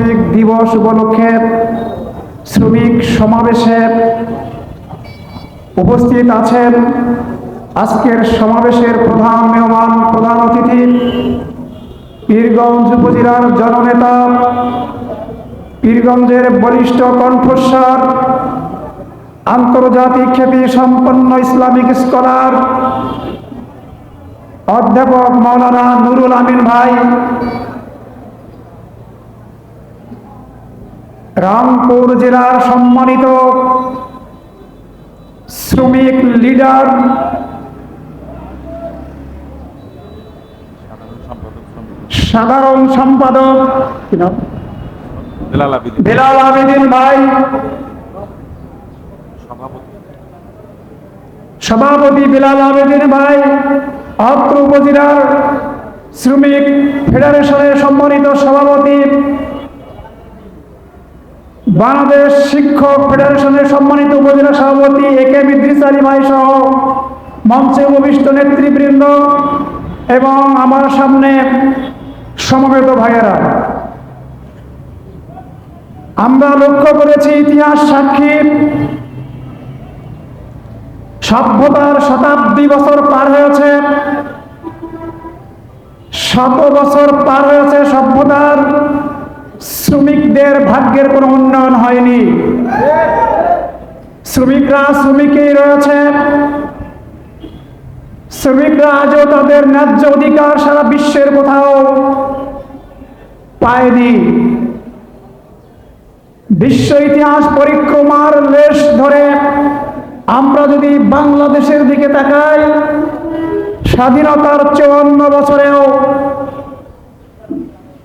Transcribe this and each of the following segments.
শ্রমিক দিবস উপলক্ষে শ্রমিক সমাবেশে উপস্থিত আছেন আজকের সমাবেশের প্রধান মেহমান প্রধান অতিথি পীরগঞ্জ উপজেলার জননেতা, পীরগঞ্জের বলিষ্ঠ কণ্ঠস্বর, আন্তর্জাতিক খ্যাতি সম্পন্ন ইসলামিক স্কলার অধ্যাপক মৌলানা নুরুল আমিন ভাই রামপুর জেলার সম্মানিত শ্রমিক লিডার সাধারণ সম্পাদক বেলাল আবেদিন ভাই। সভাপতি। সভাপতি বেলাল আবেদিন ভাই অত্র উপজেলার শ্রমিক ফেডারেশনের সম্মানিত সভাপতি বাংলাদেশ শিক্ষক ফেডারেশনের সম্মানিত উপজেলা সভাপতি এ কে বিদ্রিস ভাই সহ মঞ্চে উপবিষ্ট নেতৃবৃন্দ এবং আমার সামনে সমবেত ভাইয়েরা, আমরা লক্ষ্য করেছি ইতিহাস সাক্ষী সভ্যতার শতাব্দী বছর পার হয়েছে, শত বছর পার হয়েছে সভ্যতার শ্রমিকদের ভাগ্যের কোনো উন্নয়ন হয়নি। শ্রমিকরা শ্রমিকেই রয়েছে। শ্রমিকরা আজও তাদের ন্যায্য অধিকার সারা বিশ্বের কোথাও পায়নি। বিশ্ব ইতিহাস পরিক্রমার লেশ ধরে আমরা যদি বাংলাদেশের দিকে তাকাই, স্বাধীনতার চুয়ান্ন বছরেও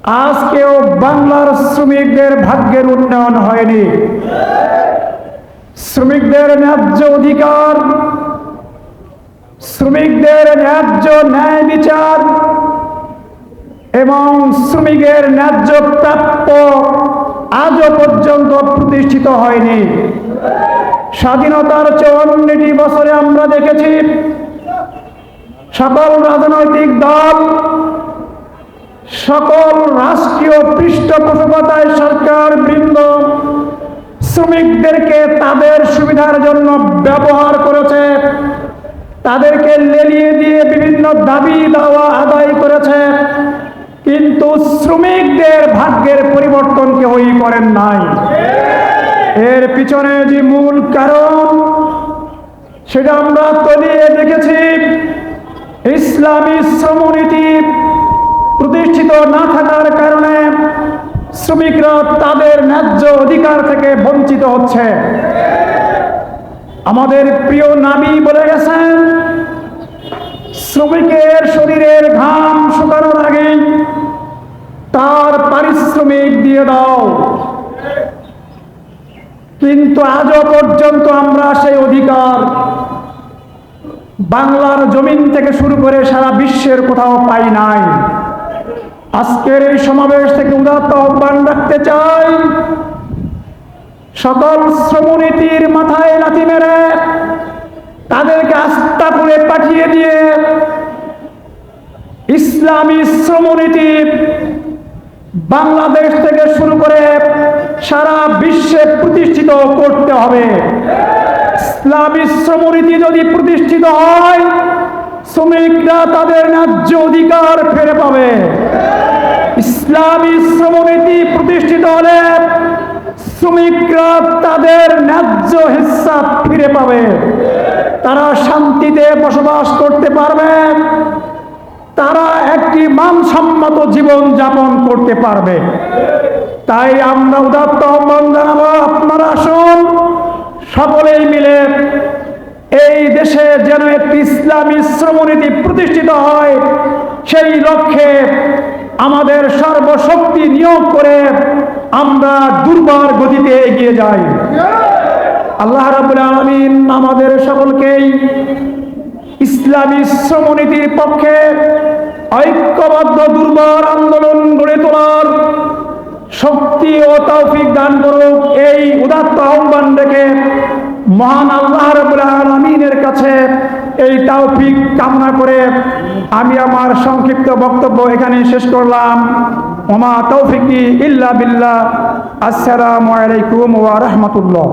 আজকেও বাংলার শ্রমিকদের ভাগ্যের উন্নয়ন হয়নি। শ্রমিকদের ন্যায্য অধিকার, শ্রমিকদের ন্যায্য ন্যায় বিচার এবং শ্রমিকের ন্যায্য প্রাপ্য আজও পর্যন্ত প্রতিষ্ঠিত হয়নি। স্বাধীনতার চৌয়ান্নটি বছরে আমরা দেখেছি, সকল রাজনৈতিক দল সকল রাষ্ট্রীয় পৃষ্ঠপোষকতায় সরকার বৃন্দ শ্রমিকদেরকে তাদের সুবিধার জন্য ব্যবহার করেছে। তাদেরকে লেলিয়ে দিয়ে বিভিন্ন দাবি দাওয়া আদায় করেছে। কিন্তু শ্রমিকদের ভাগ্যের পরিবর্তন কেউই করেন নাই। এর পিছনে যে মূল কারণ, সেটা আমরা তলিয়ে দেখেছি। ইসলামী শ্রমনীতি প্রতিষ্ঠিত না থাকার কারণে শ্রমিকরা তাদের ন্যায্য অধিকার থেকে বঞ্চিত হচ্ছে। আমাদের প্রিয় নামি বলে গেছেন, শ্রমিকের শরীরের ঘাম শুকানোর আগে তার পারিশ্রমিক দিয়ে দাও। কিন্তু আজও পর্যন্ত আমরা সেই অধিকার বাংলার জমিন থেকে শুরু করে সারা বিশ্বের কোথাও পাই নাই। আজকের এই সমাবেশ থেকে উদাত্ত আহ্বান রাখতে চাই। সকল শ্রমনীতির মাথায় লাথি মেরে তাদেরকে আস্থা করে পাঠিয়ে দিয়ে ইসলামী শ্রমনীতি বাংলাদেশ থেকে শুরু করে সারা বিশ্বে প্রতিষ্ঠিত করতে হবে। ইসলামী শ্রমনীতি যদি প্রতিষ্ঠিত হয়, শ্রমিকরা তাদের ন্যায্য অধিকার ফিরে পাবে। ইসলামী শ্রমনীতি প্রতিষ্ঠিত হলে শ্রমিকরা তাদের ন্যায্য হিস্সা ফিরে পাবে। তারা শান্তিতে বসবাস করতে পারবে। তারা একটি মানসম্মত জীবন যাপন করতে পারবে। তাই আমরা উদাত্ত আহ্বান জানাব, আপনারা আসুন, সকলেই মিলে এই দেশে যেন একটি ইসলামী শ্রমনীতি প্রতিষ্ঠিত হয়, সেই লক্ষ্যে আমাদের সর্বশক্তি নিয়োগ করে আমরা দুর্বার গতিতে এগিয়ে যাই। আল্লাহ রাবুল আলমিন আমাদের সকলকেই ইসলামী শ্রমনীতির পক্ষে ঐক্যবদ্ধ দুর্বার আন্দোলন গড়ে তোলার শক্তি ও তৌফিক দান করুক এই উদাত্ত আহ্বান রেখে মহান আল্লাহ রবুল আলমিনের কাছে এই তাওফিক কামনা করে আমি আমার সংক্ষিপ্ত বক্তব্য এখানে শেষ করলাম। ওমা তৌফিকি ইল্লা বিল্লাহ। আসসালামু আলাইকুম ওয়া রাহমাতুল্লাহ।